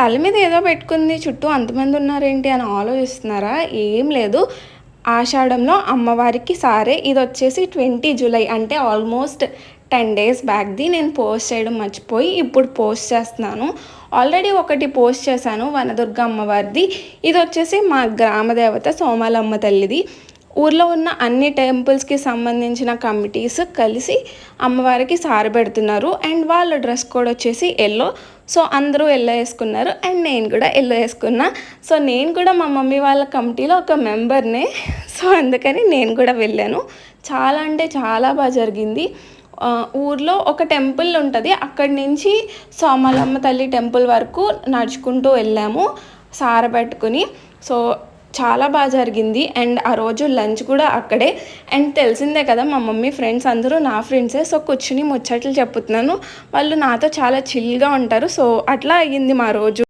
తల మీద ఏదో పెట్టుకుంది చుట్టూ అంతమంది ఉన్నారేంటి? అని ఆలోచిస్తున్నారా? ఏం లేదు. ఆషాఢంలో అమ్మవారికి సారే. ఇది వచ్చేసి ట్వంటీ జూలై అంటే ఆల్మోస్ట్ టెన్ డేస్ బ్యాక్ది నేను పోస్ట్ చేయడం మర్చిపోయి ఇప్పుడు పోస్ట్ చేస్తున్నాను. ఆల్రెడీ ఒకటి పోస్ట్ చేశాను వనదుర్గ అమ్మవారిది. ఇది వచ్చేసి మా గ్రామ దేవత సోమాలమ్మ తల్లిది. ఊర్లో ఉన్న అన్ని టెంపుల్స్కి సంబంధించిన కమిటీస్ కలిసి అమ్మవారికి సారి పెడుతున్నారు. అండ్ వాళ్ళ డ్రెస్ కోడ్ వచ్చేసి ఎల్లో. సో అందరూ ఎల్లో వేసుకున్నారు. అండ్ నేను కూడా ఎల్లో వేసుకున్నా. సో నేను కూడా మా మమ్మీ వాళ్ళ కమిటీలో ఒక మెంబర్నే. సో అందుకని నేను కూడా వెళ్ళాను. చాలా అంటే చాలా బాగా జరిగింది. ఊర్లో ఒక టెంపుల్ ఉంటుంది. అక్కడి నుంచి సోమలమ్మ తల్లి టెంపుల్ వరకు నడుచుకుంటూ వెళ్ళాము. సార పెట్టుకుని. సో చాలా బాగా జరిగింది. అండ్ ఆ రోజు లంచ్ కూడా అక్కడే. అండ్ తెలిసిందే కదా మా మమ్మీ ఫ్రెండ్స్ అందరూ నా ఫ్రెండ్సే. సో కూర్చుని ముచ్చట్లు చెప్పుతున్నాను. వాళ్ళు నాతో చాలా చిల్గా ఉంటారు. సో అట్లా అయ్యింది మా రోజు.